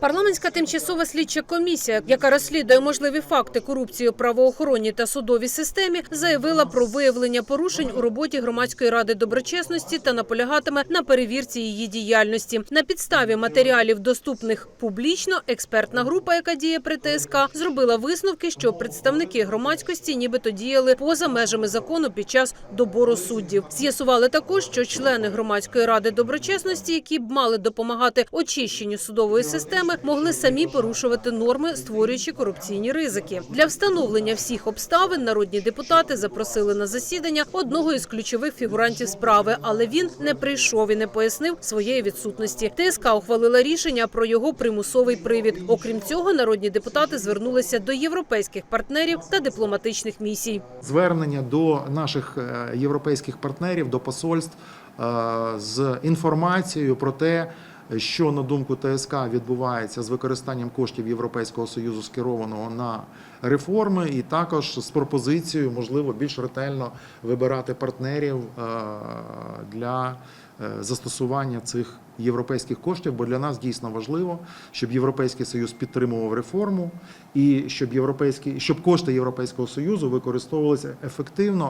Парламентська тимчасова слідча комісія, яка розслідує можливі факти корупції у правоохоронній та судовій системі, заявила про виявлення порушень у роботі громадської ради доброчесності та наполягатиме на перевірці її діяльності. На підставі матеріалів, доступних публічно, експертна група, яка діє при ТСК, зробила висновки, що представники громадськості нібито діяли поза межами закону під час добору суддів. З'ясували також, що члени громадської ради доброчесності, які б мали допомагати очищенню судової системи, могли самі порушувати норми, створюючи корупційні ризики. Для встановлення всіх обставин народні депутати запросили на засідання одного із ключових фігурантів справи, але він не прийшов і не пояснив своєї відсутності. ТСК ухвалила рішення про його примусовий привід. Окрім цього, народні депутати звернулися до європейських партнерів та дипломатичних місій. звернення до наших е, європейських партнерів, до посольств е, з інформацією про те, що на думку ТСК відбувається з використанням коштів Європейського союзу, скерованого на реформи, і також з пропозицією, можливо, більш ретельно вибирати партнерів е, для е, застосування цих європейських коштів, бо для нас дійсно важливо, щоб Європейський Союз підтримував реформу і щоб європейські щоб кошти Європейського Союзу використовувалися ефективно